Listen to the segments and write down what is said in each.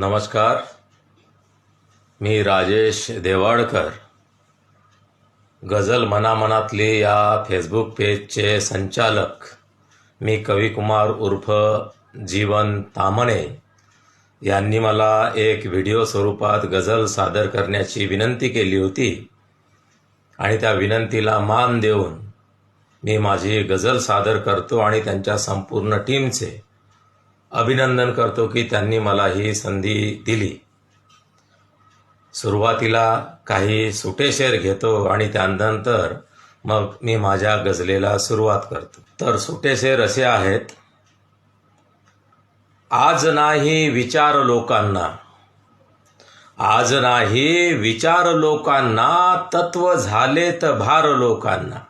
नमस्कार. मी राजेश देवाडकर गझल मनामनातली या फेसबुक पेजचे संचालक मी कविकुमार उर्फ जीवन तामणे यांनी मला एक व्हिडिओ स्वरूपात गझल सादर करण्याची विनंती केली होती आणि त्या विनंतीला मान देऊन मी माझी गझल सादर करतो आणि त्यांच्या संपूर्ण टीमचे अभिनंदन करतो की त्यांनी मला ही संधी दिली. सुरुवातीला काही सुटे शेर घेतो आणि त्यानंतर मग मी माझ्या गजलेला सुरुवात करतो. तर सुटे शेर असे आहेत आज नाही विचार लोकांना. आज नाही विचार लोकांना तत्व झालेत भार लोकांना.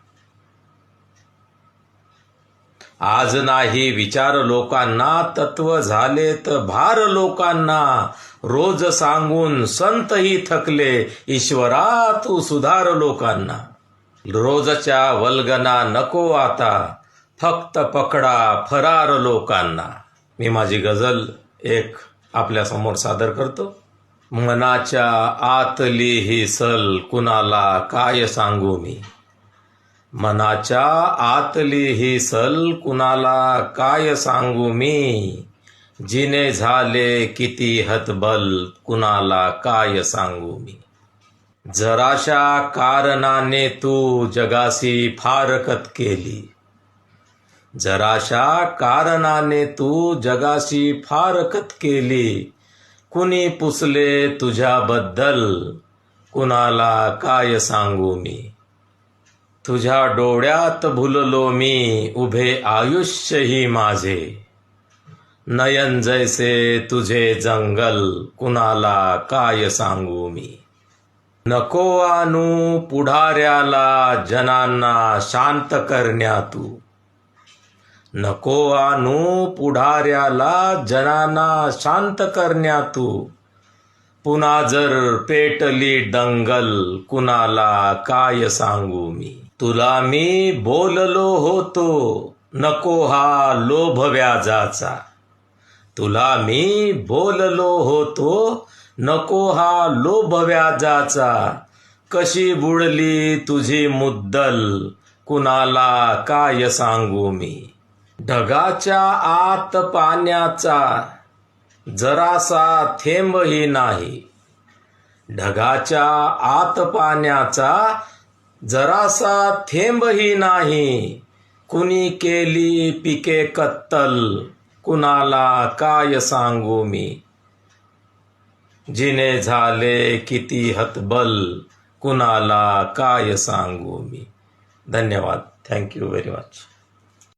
आज नाही विचार लोकांना तत्व झालेत भार लोकांना. रोज सांगून संतही थकले ईश्वरा तू सुधार लोकांना. रोजच्या वल्गना नको आता फक्त पकडा फरार लोकांना. मी माझी गझल एक आपल्यासमोर सादर करतो. मनाच्या आतली ही सल कुणाला काय सांगू मी? मनाच्या आतली ही सल कुणाला काय सांगू मी? जिने झाले किती हतबल कुणाला काय सांगू मी? जराशा कारणाने तू जगासी फारकत केली. जराशा कारणाने तू जगाशी फारकत केली. कुणी पुसले तुझ्याबद्दल कुणाला काय सांगू मी? तुझ्या डोळ्यात भुललो मी उभे आयुष्यही माझे. नयन जैसे तुझे जंगल कुणाला काय सांगू मी? नको आणू पुढाऱ्याला जनांना शांत करण्या तू. नको आणू पुढाऱ्याला जनांना शांत करण्या तू. पुन्हा जर पेटली दंगल कुणाला काय सांगू मी? तुला मी बोललो होतो नको हा लोभ व्याजाचा. तुला मी बोललो होतो नको हा लोभ व्याजाचा. कशी बुडली तुझी मुद्दल कुणाला काय सांगू मी? ढगाच्या आत पाण्याचा जरासा थेंबही नाही. ढगाच्या आत पाण्याचा जरासा थेंबही नाही. कुणी केली पिके कत्तल? कुणाला काय सांगू मी? जिने झाले किती हतबल? कुणाला काय सांगू मी? धन्यवाद. Thank you very much